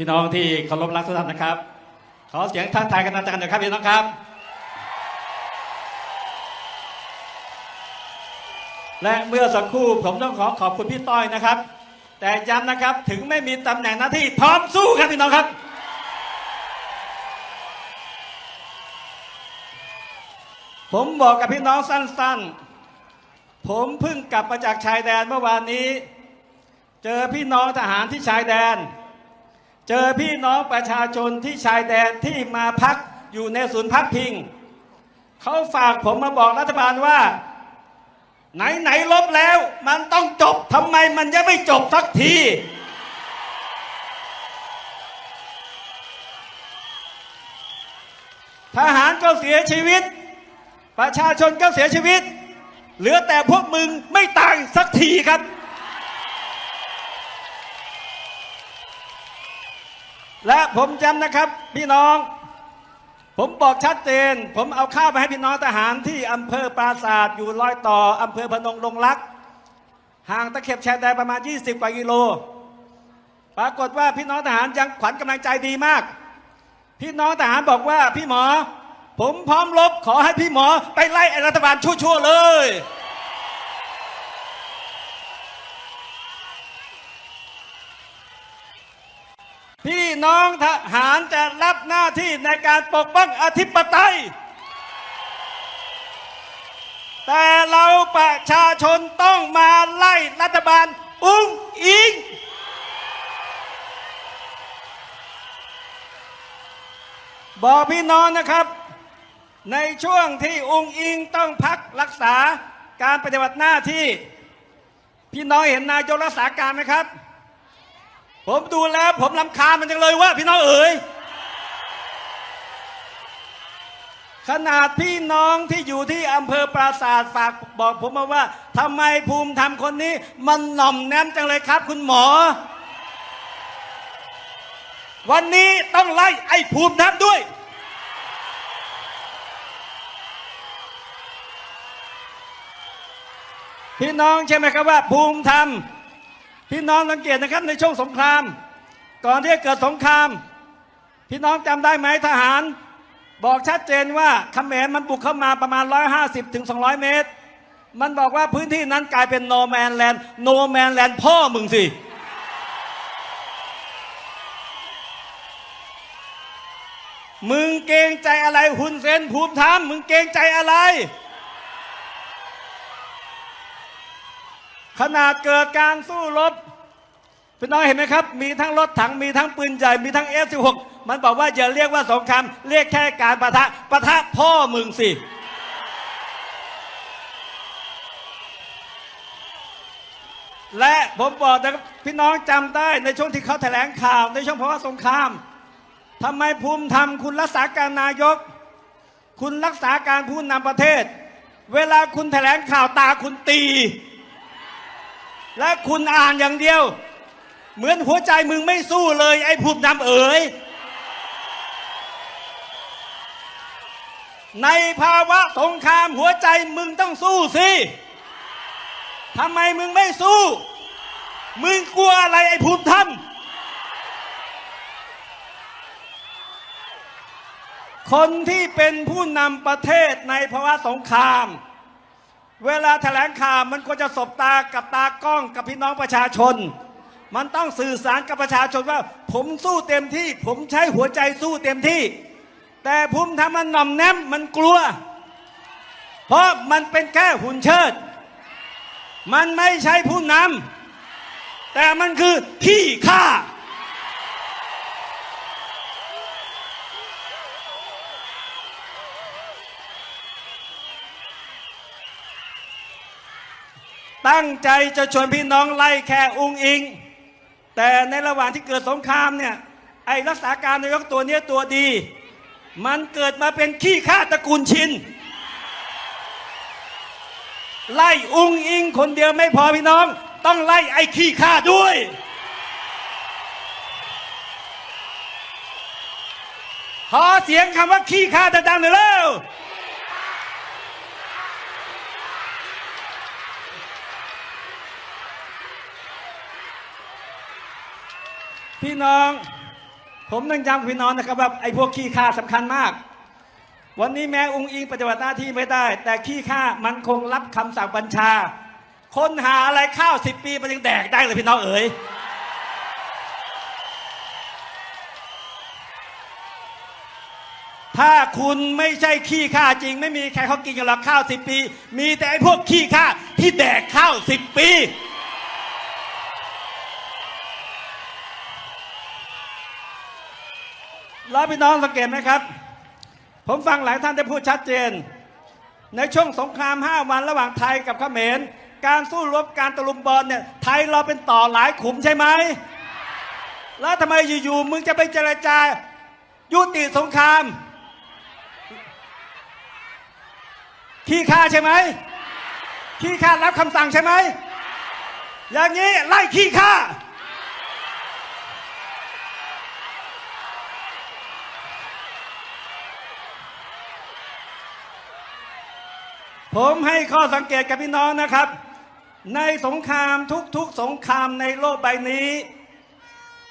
พี่น้องที่เคารพรักทุกท่านนะครับ ขอเสียงทักทายกันอาจารย์หน่อยครับพี่น้องครับ และเมื่อสักครู่ผมต้องขอขอบคุณพี่ต้อยนะครับ แต่ย้ำนะครับถึงไม่มีตำแหน่งหน้าที่พร้อมสู้ครับพี่น้องครับ ผมบอกกับพี่น้องสั้นๆ ผมเพิ่งกลับมาจากชายแดนเมื่อวานนี้ เจอพี่น้องทหารที่ชายแดน เจอพี่น้องประชาชนที่ชายแดนที่มาพักอยู่ในศูนย์พักพิง เขาฝากผมมาบอกรัฐบาลว่า ไหนไหนลบแล้ว มันต้องจบทำไมมันยังไม่จบสักที ทหารก็เสียชีวิต ประชาชนก็เสียชีวิต เหลือแต่พวกมึงไม่ตายสักทีครับ และผมจำนะครับพี่น้อง ผมบอกชัดเจน ผมเอาข้าวไปให้พี่น้องทหารที่อำเภอปราศาสตร์อยู่รอยต่ออำเภอพนงลงรัก ห่างตะเข็บชายแดนประมาณ 20 กว่ากิโล ปรากฏว่าพี่น้องทหารยังขวัญกำลังใจดีมาก พี่น้องทหารบอกว่าพี่หมอ ผมพร้อมรบขอให้พี่หมอไปไล่รัฐบาลชั่วๆเลย พี่น้องทหารจะรับหน้าที่ในการปกป้องอธิปไตย แต่เราประชาชนต้องมาไล่รัฐบาลอุ้งอิง บอกพี่น้องนะครับ ในช่วงที่องค์อิงต้องพักรักษาการปฏิบัติหน้าที่ พี่น้องเห็นนายกรักษาการไหมครับ ผมดูแล้วผมลำคาญมันจังเลยว่าพี่น้องเอ๋ยขนาดพี่น้องที่อยู่ที่อำเภอปราศาสตร์ฝากบอกผมมาว่าทำไมภูมิธรรมคนนี้ มันหน่อมแนมจังเลยครับ คุณหมอ วันนี้ต้องไล่ไอ้ภูมิธรรมด้วย พี่น้องใช่ไหมครับว่า ภูมิธรรม พี่น้องสังเกตนะครับในช่วงสงคราม ก่อนที่จะเกิดสงคราม พี่น้องจำได้ไหมทหาร บอกชัดเจนว่าเขมรมันบุกเข้ามาประมาณ 150ถึง200 เมตร มันบอกว่าพื้นที่นั้นกลายเป็นโนแมนแลนด์โนแมนแลนด์พ่อมึงสิมึงเกงใจอะไรหุนเซนภูมิธรรมมึงเกงใจอะไร ขนาดเกิดการสู้รบพี่น้องเห็นไหมครับ มีทั้งรถถังมีทั้งปืนใหญ่มีทั้ง F16 มันบอกว่าอย่าเรียกว่าสงครามเรียกแค่การประทะประทะพ่อมึงสิและผมบอกนะครับพี่น้องจำได้ในช่วงที่เขาแถลงข่าวในช่วงภาะวะสงครามทำไมภูมิธรรมคุณรักษาการนายก คุณรักษาการผู้นำประเทศ เวลาคุณแถลงข่าวตาคุณตี และคุณอ่านอย่างเดียว เหมือนหัวใจมึงไม่สู้เลย ไอ้ภูมินำเอ๋ยในภาวะสงครามหัวใจมึงต้องสู้สิทำไมมึงไม่สู้ มึงกลัวอะไรไอ้ภูมิธรรมคนที่เป็นผู้นำประเทศในภาวะสงคราม เวลาแถลงข่าวมันก็จะสบตากับตากล้องกับพี่น้องประชาชน มันต้องสื่อสารกับประชาชนว่า ผมสู้เต็มที่ ผมใช้หัวใจสู้เต็มที่ แต่ภูมิธรรมมันหน่อมแนมมันกลัว เพราะมันเป็นแค่หุ่นเชิด มันไม่ใช่ผู้นำแต่มันคือขี้ข้า ตั้งใจจะชวนพี่น้องไล่แค่องอิง แต่ในระหว่างที่เกิดสงครามเนี่ยไอ้รักษาการนายกตัวเนี้ยตัวดี มันเกิดมาเป็นขี้ข้าตระกูลชิน ไล่องอิงคนเดียวไม่พอพี่น้อง ต้องไล่ไอ้ขี้ข้าด้วย ขอเสียงคำว่าขี้ข้าดังๆหน่อยเร็ว พี่น้อง ผมต้องย้ำพี่น้องนะครับว่าไอ้พวกขี้ข้าสำคัญมาก วันนี้แม้องค์อิงปฏิบัติหน้าที่ไม่ได้ แต่ขี้ข้ามันคงรับคำสั่งบัญชา คนหาอะไรข้าวสิบปีมันยังแดกได้เลยพี่น้องเอ๋ยถ้าคุณไม่ใช่ขี้ข้าจริง ไม่มีใครเขากินกันหรอกข้าวสิบปี มีแต่ไอ้พวกขี้ข้าที่แดกข้าวสิบปี แล้วพี่น้องสังเกตไหมครับ ผมฟังหลายท่านได้พูดชัดเจน ในช่วงสงคราม 5 วันระหว่างไทยกับเขมร การสู้รบการตะลุมบอลเนี่ยไทยเราเป็นต่อหลายขุมใช่ไหม แล้วทำไมอยู่ๆมึงจะไปเจรจายุติสงคราม ขี้ข้าใช่ไหมขี้ข้ารับคำสั่งใช่ไหม อย่างนี้ไล่ขี้ข้า ผมให้ข้อสังเกตกับพี่น้องนะครับ ในสงครามทุกๆสงครามในโลกใบนี้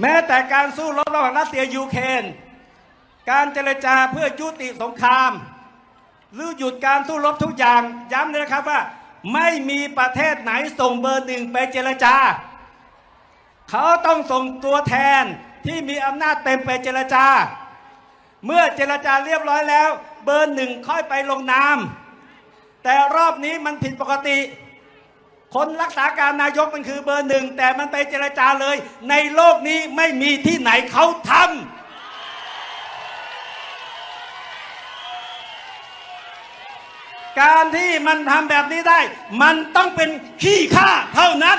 แม้แต่การสู้รบระหว่างรัสเซียยูเครนการเจรจาเพื่อยุติสงคราม หรือหยุดการสู้รบทุกอย่างย้ำเลยนะครับว่า ไม่มีประเทศไหนส่งเบอร์หนึ่งไปเจรจา เขาต้องส่งตัวแทนที่มีอำนาจเต็มไปเจรจา เมื่อเจรจาเรียบร้อยแล้ว เบอร์หนึ่งค่อยไปลงนาม แต่รอบนี้มันผิดปกติ คนรักษาการนายกมันคือเบอร์หนึ่ง แต่มันไปเจรจาเลย ในโลกนี้ไม่มีที่ไหนเขาทำการที่มันทำแบบนี้ได้ มันต้องเป็นขี้ข้าเท่านั้น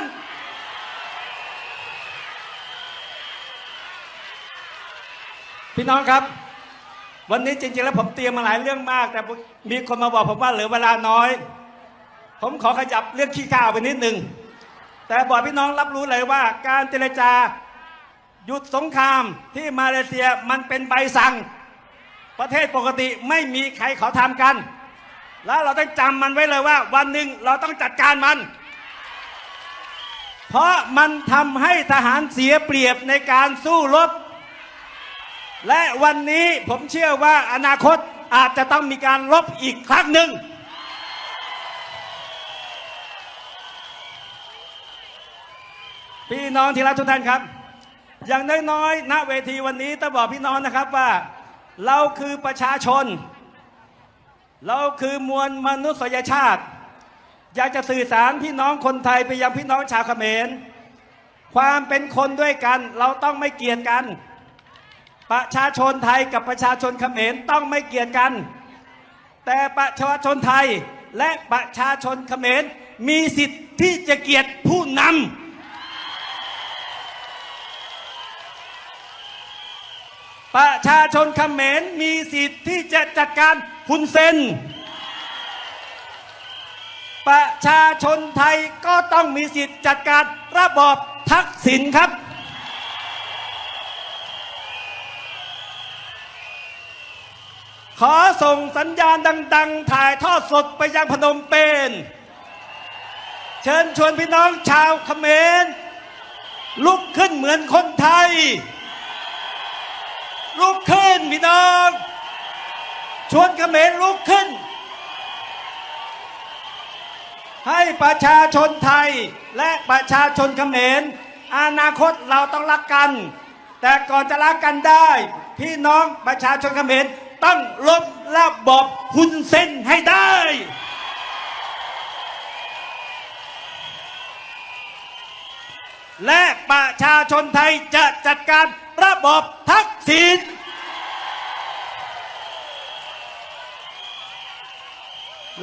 พี่น้องครับ วันนี้จริงๆแล้วผมเตรียมมาหลายเรื่องมาก แต่มีคนมาบอกผมว่าเหลือเวลาน้อย ผมขอขยับเรื่องขี้ข้าวไปนิดหนึ่งแต่บอกพี่น้องรับรู้เลยว่า การเจรจาหยุดสงครามที่มาเลเซียมันเป็นใบสั่ง ประเทศปกติไม่มีใครเขาทำกัน แล้วเราต้องจำมันไว้เลยว่า วันหนึ่งเราต้องจัดการมัน เพราะมันทำให้ทหารเสียเปรียบในการสู้รบ และวันนี้ผมเชื่อว่าอนาคตอาจจะต้องมีการลบอีกครั้งหนึ่ง พี่น้องที่รักทุกท่านครับ อย่างน้อยๆณเวทีวันนี้ต้องบอกพี่น้องนะครับว่า เราคือประชาชน เราคือมวลมนุษยชาติ อยากจะสื่อสารพี่น้องคนไทยไปยังพี่น้องชาวเขมร ความเป็นคนด้วยกัน เราต้องไม่เกลียดกัน ประชาชนไทยกับประชาชนเขมรต้องไม่เกลียดกัน แต่ประชาชนไทยและประชาชนเขมรมีสิทธิ์ที่จะเกลียดผู้นำประชาชนเขมรมีสิทธิ์ที่จะจัดการฮุนเซนประชาชนไทยก็ต้องมีสิทธิ์จัดการระบอบทักษิณครับ ขอส่งสัญญาณดัง ๆ ถ่ายทอดสดไปยังพนมเปญเชิญชวนพี่น้องชาวเขมร ลุกขึ้นเหมือนคนไทย ลุกขึ้นพี่น้อง ชวนเขมรลุกขึ้น ให้ประชาชนไทยและประชาชนเขมรอนาคตเราต้องรักกัน แต่ก่อนจะรักกันได้ พี่น้องประชาชนเขมร ต้องลบระบอบฮุนเซนให้ได้ และประชาชนไทยจะจัดการระบอบทักษิณ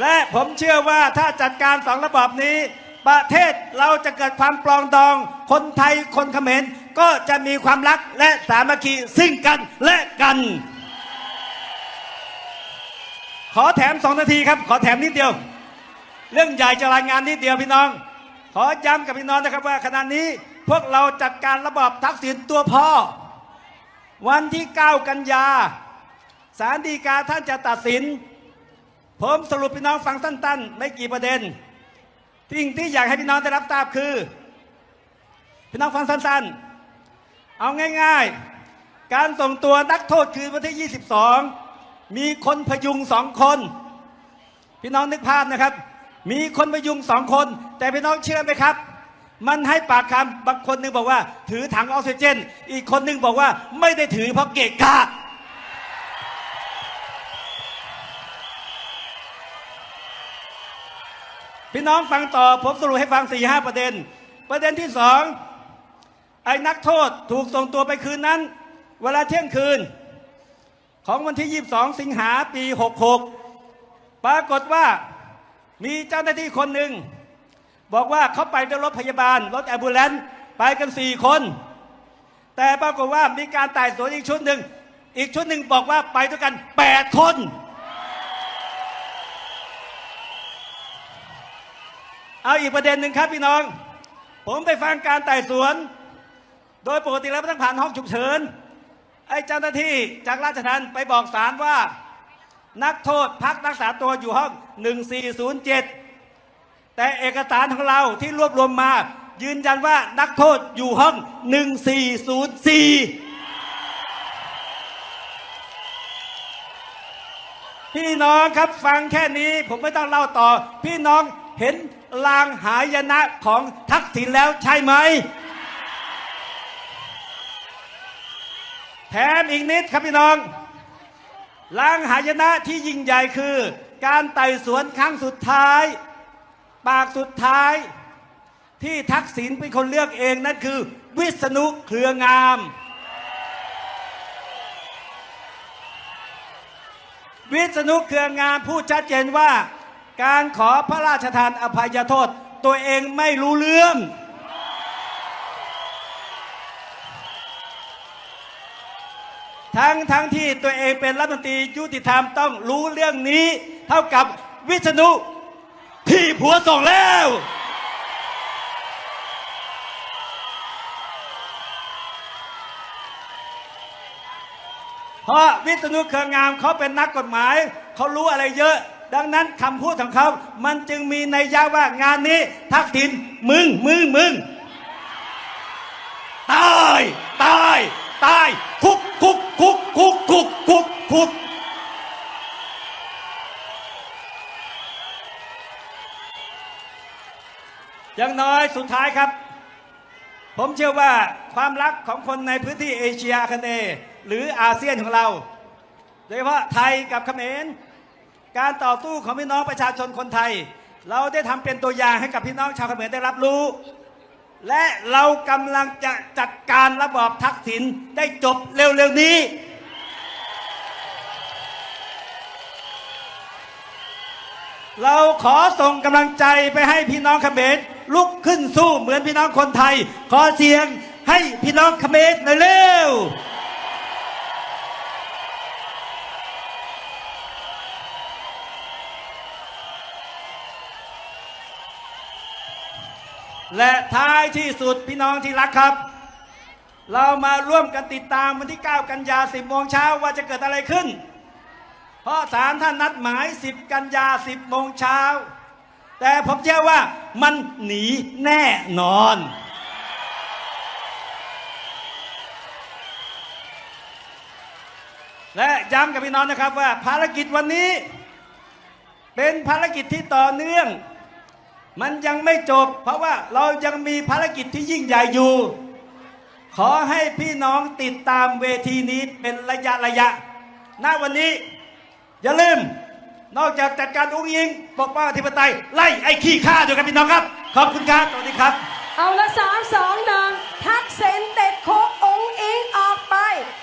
และผมเชื่อว่าถ้าจัดการสองระบอบนี้ ประเทศเราจะเกิดความปลองดอง คนไทยคนเขมรก็จะมีความรักและสามัคคีซึ่งกันและกัน ขอแถมสองนาทีครับ ขอแถมนิดเดียว เรื่องใหญ่จะรายงานนิดเดียวพี่น้อง ขอย้ำกับพี่น้องนะครับว่าขณะนี้พวกเราจัดการระบอบทักษิณตัวพ่อ วันที่ 9 กันยาสารดีกาท่านจะตัดสิน ผมสรุปพี่น้องฟังสั้นๆ ไม่กี่ประเด็นสิ่งที่อยากให้พี่น้องได้รับทราบคือ พี่น้องฟังสั้นๆ เอาง่าย ๆ การส่งตัวนักโทษคืนวันที่ 22 มีคนพยุงสองคน พี่น้องนึกภาพนะครับ มีคนพยุงสองคน แต่พี่น้องเชื่อไหมครับ มันให้ปากคำบางคนหนึงบอกว่า ถือถังออกซิเจน อีกคนหนึงบอกว่า ไม่ได้ถือเพราะเกะกะพี่น้องฟังต่อผมสรุปให้ฟัง4ี่ห้าประเด็น ประเด็นที่สองไอ้นักโทษถูกส่งตัวไปคืนนั้น เวลาเที่ยงคืน ของวันที่ 22 สิงหาปี 66 ปรากฏว่ามีเจ้าหน้าที่คนหนึ่ง บอกว่าเขาไปด้วยรถพยาบาล รถแอมบูเลนซ์ไปกัน 4 คน แต่ปรากฏว่ามีการไต่สวนอีกชุดหนึ่ง อีกชุดหนึ่งบอกว่าไปด้วยกัน 8 คน เอาอีกประเด็นหนึ่งครับพี่น้อง ผมไปฟังการไต่สวน โดยปกติแล้วต้องผ่านห้องฉุกเฉิน ไอ้เจ้าหน้าที่จากราชทัณฑ์ไปบอกศาลว่า นักโทษพักรักษาตัวอยู่ห้อง 1407 แต่เอกสารของเราที่รวบรวมมา ยืนยันว่านักโทษอยู่ห้อง 1404พี่น้องครับฟังแค่นี้ผมไม่ต้องเล่าต่อ พี่น้องเห็นลางหายนะของทักษิณแล้วใช่ไหม แถมอีกนิดครับพี่น้องลางหายนะที่ยิ่งใหญ่คือ การไต่สวนครั้งสุดท้าย ปากสุดท้าย ที่ทักษิณเป็นคนเลือกเองนั่นคือ วิษณุเครืองาม วิษณุเครืองามพูดชัดเจนว่า การขอพระราชทานอภัยโทษ ตัวเองไม่รู้เรื่อง ทั้งทั้งที่ตัวเองเป็นรัฐมนตรียุติธรรมต้องรู้เรื่องนี้ เท่ากับวิษณุที่ผัวส่งแล้ว เพราะวิษณุเครืองามเขาเป็นนักกฎหมาย เขารู้อะไรเยอะ ดังนั้นคำพูดของเขา มันจึงมีในยะว่างานนี้ ทักษิณมึง มึง มึง ตาย ตาย ตายคุกคุก อย่างน้อยสุดท้ายครับ ผมเชื่อว่าความรักของคนในพื้นที่เอเชียอาคเนย์หรืออาเซียนของเรา โดยเฉพาะไทยกับเขมรการต่อสู้ของพี่น้องประชาชนคนไทย เราได้ทำเป็นตัวอย่างให้กับพี่น้องชาวเขมรได้รับรู้ และเรากำลังจะจัดการระบอบทักษิณได้จบเร็วๆนี้ เราขอส่งกำลังใจไปให้พี่น้องเขมรลุกขึ้นสู้เหมือนพี่น้องคนไทย ขอเสียงให้พี่น้องเขมรหน่อยเร็วและท้ายที่สุดพี่น้องที่รักครับ เรามาร่วมกันติดตามวันที่ 9 กันยา 10 โมงเช้าว่าจะเกิดอะไรขึ้น เพราะศาลท่านนัดหมาย 10 กันยา 10โมงเช้า แต่ผมเชื่อว่ามันหนีแน่นอน และย้ำกับพี่น้องนะครับว่าภารกิจวันนี้ เป็นภารกิจที่ต่อเนื่อง มันยังไม่จบ เพราะว่าเรายังมีภารกิจที่ยิ่งใหญ่อยู่ ขอให้พี่น้องติดตามเวทีนี้เป็นระยะระยะณวันนี้ อย่าลืม นอกจากจัดการอุ้งยิงปกป้องอธิปไตย ไล่ไอ้ขี้ข้าด้วยกันพี่น้องครับ ขอบคุณครับ สวัสดีครับ เอาละสามสองหนึ่งทักเซนเติดค